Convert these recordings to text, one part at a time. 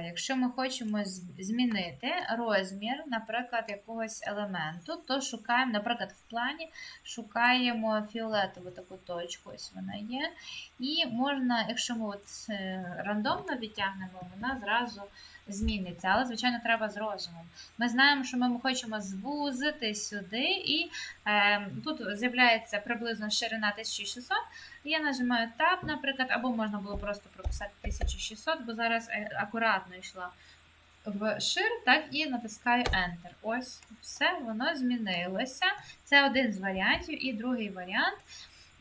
Е, Якщо ми хочемо змінити розмір, наприклад, якогось елементу, то шукаємо, наприклад, в плані шукаємо фіолетову таку точку, ось вона є. І можна, якщо ми от е, рандомно відтягнемо, вона зразу зміниться. Але, звичайно, треба з розумом. Ми знаємо, що ми хочемо звузити сюди, і е, тут з'являється приблизно ширина 1600. Я нажимаю Tab, наприклад, або можна було просто прописати 1600, бо зараз е, акуратно йшла в шир, так, і натискаю Enter. Ось, все, воно змінилося. Це один з варіантів. І другий варіант.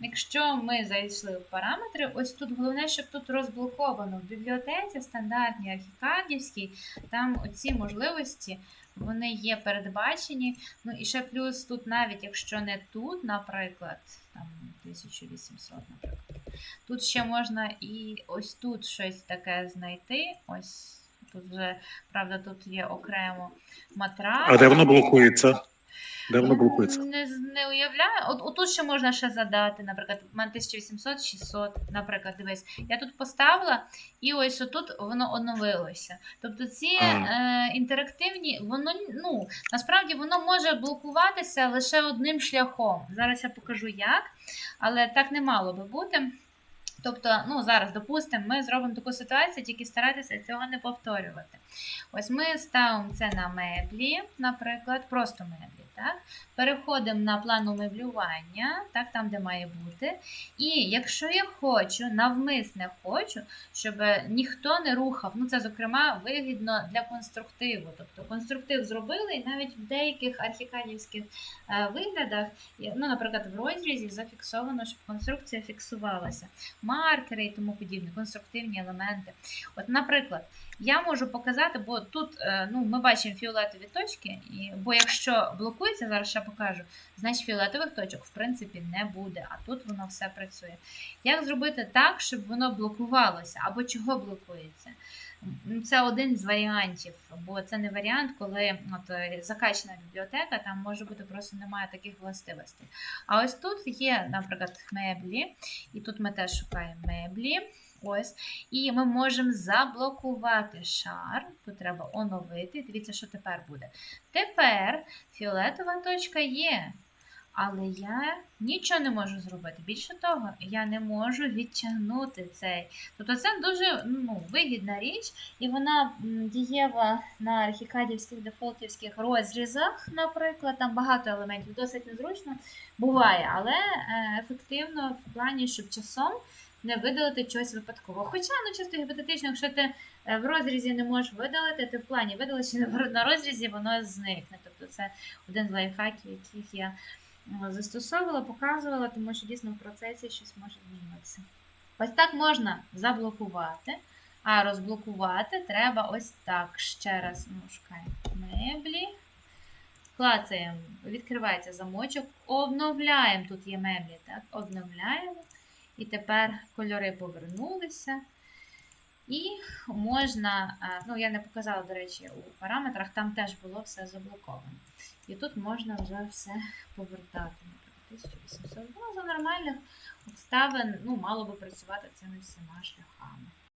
Якщо ми зайшли в параметри, ось тут головне, щоб тут розблоковано в бібліотеці стандартній архікадівській, там оці можливості вони є передбачені. Ну і ще плюс тут, навіть якщо не тут, наприклад, там 1800, наприклад, тут ще можна і ось тут щось таке знайти. Ось тут вже, правда, тут є окремо матрас. А де воно блокується? Де воно блокується? Не, не уявляю. От, отут ще можна ще задати, наприклад, у мене 1800, 600, наприклад, дивись. Я тут поставила, і ось отут воно оновилося. Тобто ці е, інтерактивні, воно ну, насправді воно може блокуватися лише одним шляхом. Зараз я покажу як, але так не мало би бути. Тобто, ну зараз, допустимо, ми зробимо таку ситуацію, тільки старайтеся цього не повторювати. Ось ми ставимо це на меблі, наприклад, просто меблі. Так? Переходимо на плану меблювання, так, там, де має бути. І якщо я хочу, навмисне хочу, щоб ніхто не рухав, ну це, зокрема, вигідно для конструктиву. Тобто конструктив зробили, і навіть в деяких архікадівських е, виглядах, ну, наприклад, в розрізі зафіксовано, щоб конструкція фіксувалася. Маркери і тому подібне, конструктивні елементи. От, наприклад, я можу показати, бо тут е, ну, ми бачимо фіолетові точки, бо якщо блокується, зараз ще покажу, значить фіолетових точок в принципі не буде, а тут воно все працює. Як зробити так, щоб воно блокувалося, або чого блокується? Це один з варіантів, бо це не варіант, коли от, е, закачана бібліотека, там може бути просто немає таких властивостей. А ось тут є, наприклад, меблі, і тут ми теж шукаємо меблі. Ось. І ми можемо заблокувати шар. Тут треба оновити. Дивіться, що тепер буде. Тепер фіолетова точка є. Але я нічого не можу зробити. Більше того, я не можу відтягнути цей. Тобто це дуже ну, вигідна річ, і вона дієва на архікадівських дефолтівських розрізах, наприклад, там багато елементів, досить незручно буває, але е, ефективно в плані, щоб часом не видалити щось випадково. Хоча, ну чисто гіпотетично, якщо ти е, в розрізі не можеш видалити, ти в плані видалиш, на розрізі воно зникне. Тобто це один з лайфхаків, яких я е, застосовувала, показувала, тому що дійсно в процесі щось може змінитися. Ось так можна заблокувати, а розблокувати треба ось так. Ще раз ну, шукаємо меблі. Клацаємо, відкривається замочок, обновляємо. Тут є меблі, так? Обновляємо. І тепер кольори повернулися. І можна, е, ну я не показала, до речі, у параметрах, там теж було все заблоковано. І тут можна вже все повертати. Наприклад, 1800. Ну, за нормальних обставин ну, мало би працювати цими всіма шляхами.